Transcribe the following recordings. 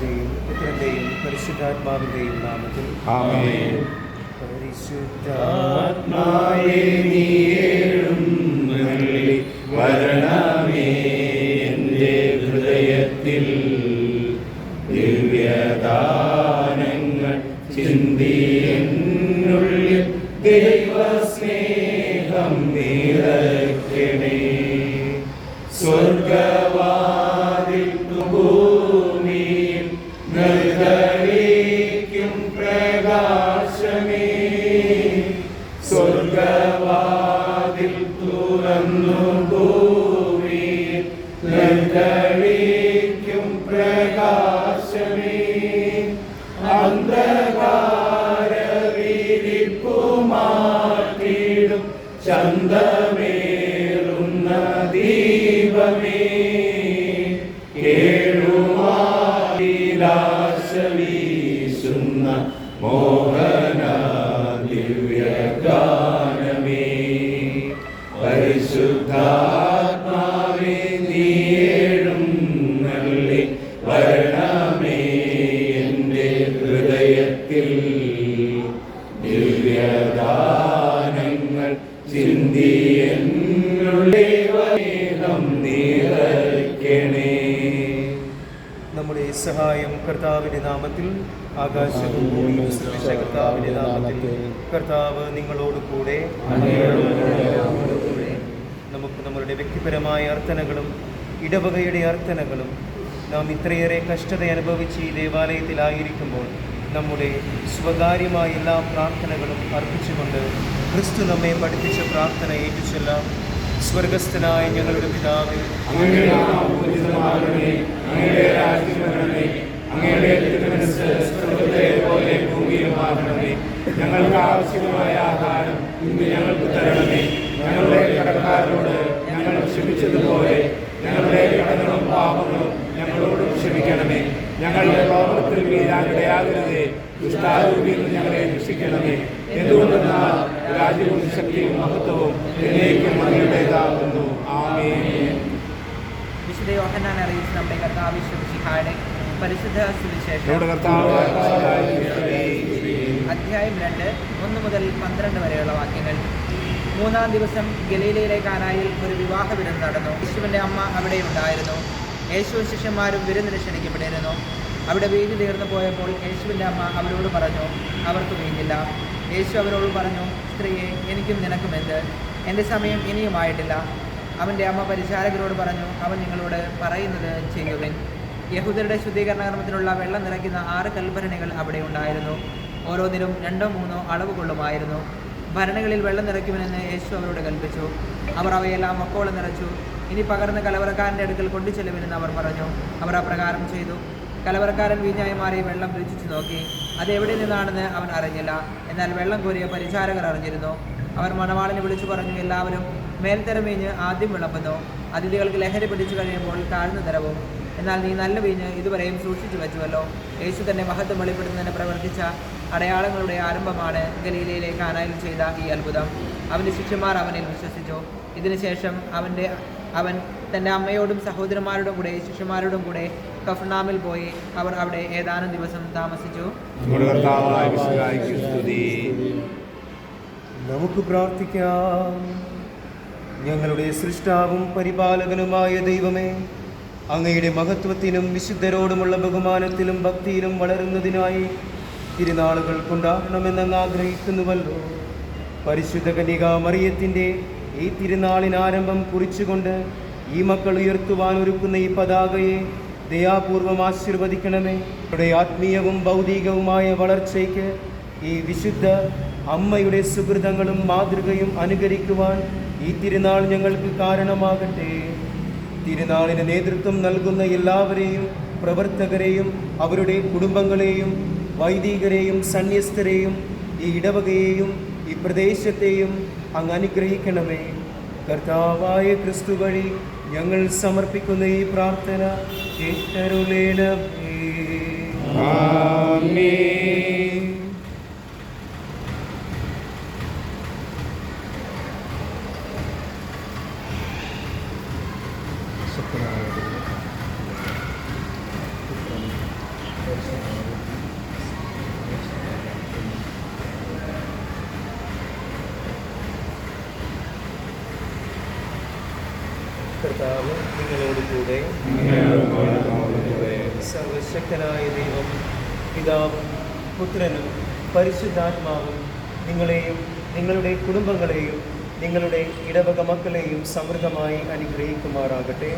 പിതാവിന്റെയും പുത്രന്റെയും പരിശുദ്ധാത്മാവിന്റെയും നാമത്തിൽ. പരിശുദ്ധാത്മാവേ എഴുന്നള്ളി വരണമേ എന്റെ ഹൃദയത്തിൽ ദിവ്യദാനങ്ങൾ ചിന്തി എന്നുള്ളിൽ ദൈവസ്നേഹം നിറയ്ക്കണേ അന്ധകാര വിരിപ്പു മാറ്റിടും ചന്തമേറുന്ന ദീപമേ കേഴുമാശ വീശുന്ന മോഹന ദിവ്യഗാനമേ ദിവ്യദാനങ്ങൾ ചിന്തി എന്നുള്ളിൽ വേഗം നമ്മുടെ സഹായം കർത്താവിന്റെ നാമത്തിൽ ആകാശവും ഭൂമിയും സൃഷ്ടിച്ച കർത്താവിന്റെ നാമത്തിൽ കർത്താവ് നിങ്ങളോട് കൂടെ നമുക്ക് നമ്മളുടെ വ്യക്തിപരമായ അർത്ഥനകളും ഇടവകയുടെ അർത്ഥനകളും നാം ഇത്രയേറെ കഷ്ടത അനുഭവിച്ച് ഈ ദേവാലയത്തിലായിരിക്കുമ്പോൾ നമ്മുടെ സ്വകാര്യമായ എല്ലാ പ്രാർത്ഥനകളും അർപ്പിച്ചുകൊണ്ട് ക്രിസ്തു നമ്മെ പഠിപ്പിച്ച പ്രാർത്ഥന ഏറ്റുചൊല്ലാം. സ്വർഗസ്ഥനായ ഞങ്ങളുടെ പിതാവ് ഞങ്ങൾക്ക് ആവശ്യമായ ആഹാരം ഇന്ന് ഞങ്ങൾക്ക് തരണമേ. ഞങ്ങളുടെ കടക്കാരോട് ഞങ്ങൾ ക്ഷമിച്ചതുപോലെ ഞങ്ങളുടെ കടങ്ങളും പാപങ്ങളും ഞങ്ങളോട് ക്ഷമിക്കണമേ. ഞങ്ങളുടെ പാപത്തിൽ വീഴാനിടയാകരുതേ ദുഷ്ടാരൂപിയിൽ നിന്ന് ഞങ്ങളെ രക്ഷിക്കണമേ. എന്തുകൊണ്ടെന്നാൽ രാജ്യവും ശക്തിയും മഹത്വവും എന്നേക്കും അങ്ങയുടേതാകുന്നു. ആമേൻ. വിശുദ്ധ യോഹന്നാൻ അറിയിച്ച് നമ്മുടെ കർത്താവ് വിശ്വസിഹായുടെ പരിശുദ്ധ സുവിശേഷം. അധ്യായം രണ്ട് ഒന്ന് മുതൽ പന്ത്രണ്ട് വരെയുള്ള വാക്യങ്ങൾ. മൂന്നാം ദിവസം ഗലീലയിലെ കാനായിൽ ഒരു വിവാഹ വിരുന്ന് നടന്നു. യേശുവിന്റെ അമ്മ അവിടെ ഉണ്ടായിരുന്നു. യേശു ശിഷ്യന്മാരും വിരുന്നിന് ക്ഷണിക്കപ്പെട്ടിരുന്നു. അവിടെ വെയിൽ തീർന്നു പോയപ്പോൾ യേശുവിന്റെ അമ്മ അവരോട് പറഞ്ഞു അവർക്ക് വീഞ്ഞില്ല യേശു അവരോട് പറഞ്ഞു സ്ത്രീയെ എനിക്കും നിനക്കും എന്ത്? എന്റെ സമയം ഇനിയുമായിട്ടില്ല അവന്റെ അമ്മ പരിചാരകരോട് പറഞ്ഞു അവൻ നിങ്ങളോട് പറയുന്നത് ചെയ്യുവിൻ. യഹൂദരുടെ ശുദ്ധീകരണ കർമ്മത്തിനുള്ള വെള്ളം നിറയ്ക്കുന്ന ആറ് കൽഭരണികൾ അവിടെ ഉണ്ടായിരുന്നു. ഓരോന്നിനും രണ്ടോ മൂന്നോ അളവ് കൊള്ളുമായിരുന്നു ഭരണികളിൽ വെള്ളം നിറയ്ക്കുമെന്ന് യേശു അവരോട് കൽപ്പിച്ചു. അവർ അവയെല്ലാം മക്കോളം നിറച്ചു. ഇനി പകർന്ന് കലവറക്കാരന്റെ അടുക്കൽ കൊണ്ടു ചെല്ലുമെന്ന് അവർ പറഞ്ഞു. അവർ അപ്രകാരം ചെയ്തു. കലവറക്കാരൻ വീഞ്ഞായി മാറി വെള്ളം രുചിച്ചു നോക്കി. അത് എവിടെ നിന്നാണെന്ന് അവൻ അറിഞ്ഞില്ല. എന്നാൽ വെള്ളം കോരിയ പരിചാരകർ അറിഞ്ഞിരുന്നു. അവർ മണവാളനെ വിളിച്ചു പറഞ്ഞു എല്ലാവരും മേൽത്തരം വീഞ്ഞ് ആദ്യം വിളമ്പുന്നു. അതിഥികൾക്ക് ലഹരി പിടിച്ചു കഴിയുമ്പോൾ താഴ്ന്ന തരവും. എന്നാൽ നീ നല്ല വീഞ്ഞ് ഇതുവരെയും സൂക്ഷിച്ചു വെച്ചുവല്ലോ. യേശു തന്നെ മഹത്വം വെളിപ്പെടുത്തുന്നതിന് പ്രവർത്തിച്ച അടയാളങ്ങളുടെ ആരംഭമാണ് ഗലീലയിലെ കാനായിൽ ചെയ്ത ഈ അത്ഭുതം. അവന്റെ ശിഷ്യന്മാർ അവനിൽ വിശ്വസിച്ചു. ഇതിനുശേഷം അവന്റെ അവൻ തന്റെ അമ്മയോടും സഹോദരന്മാരോടും കൂടെ ശിഷ്യന്മാരോടും കൂടെ കഫ്നാമിൽ പോയി അവർ അവിടെ ഏതാനും ദിവസം താമസിച്ചു. നമുക്ക് പ്രാർത്ഥിക്കാം. ഞങ്ങളുടെ സൃഷ്ടാവും പരിപാലകനുമായ ദൈവമേ അങ്ങയുടെ മഹത്വത്തിനും വിശുദ്ധരോടുമുള്ള ബഹുമാനത്തിലും ഭക്തിയിലും വളരുന്നതിനായി തിരുനാളുകൾ കൊണ്ടാടണമെന്നങ്ങ് ആഗ്രഹിക്കുന്നുവല്ലോ. പരിശുദ്ധ കനിക മറിയത്തിന്റെ ഈ തിരുനാളിന് ആരംഭം കുറിച്ചുകൊണ്ട് ഈ മക്കൾ ഉയർത്തുവാൻ ഒരുക്കുന്ന ഈ പതാകയെ ദയാപൂർവം ആശീർവദിക്കണമേ. ഇവിടെ ആത്മീയവും ഭൗതികവുമായ വളർച്ചയ്ക്ക് ഈ വിശുദ്ധ അമ്മയുടെ സുഹൃതങ്ങളും മാതൃകയും അനുകരിക്കുവാൻ ഈ തിരുനാൾ ഞങ്ങൾക്ക് കാരണമാകട്ടെ. തിരുനാളിന് നേതൃത്വം നൽകുന്ന എല്ലാവരെയും പ്രവർത്തകരെയും അവരുടെ കുടുംബങ്ങളെയും വൈദികരെയും സന്യസ്തരെയും ഈ ഇടവകയെയും ഈ പ്രദേശത്തെയും അങ്ങ് അനുഗ്രഹിക്കണമേ കർത്താവായ ക്രിസ്തു വഴി ഞങ്ങൾ സമർപ്പിക്കുന്ന ഈ പ്രാർത്ഥന കേട്ടരുളേണമേ ആമേൻ. കർത്താവ് നിങ്ങളോട് കൂടെ. സർവശക്തനായ ദൈവം പിതാവും പുത്രനും പരിശുദ്ധാത്മാവും നിങ്ങളെയും നിങ്ങളുടെ കുടുംബങ്ങളെയും നിങ്ങളുടെ ഇടവക മക്കളെയും സമൃദ്ധമായി അനുഗ്രഹിക്കുമാറാകട്ടെ.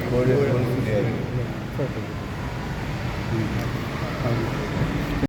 ഇപ്പോഴും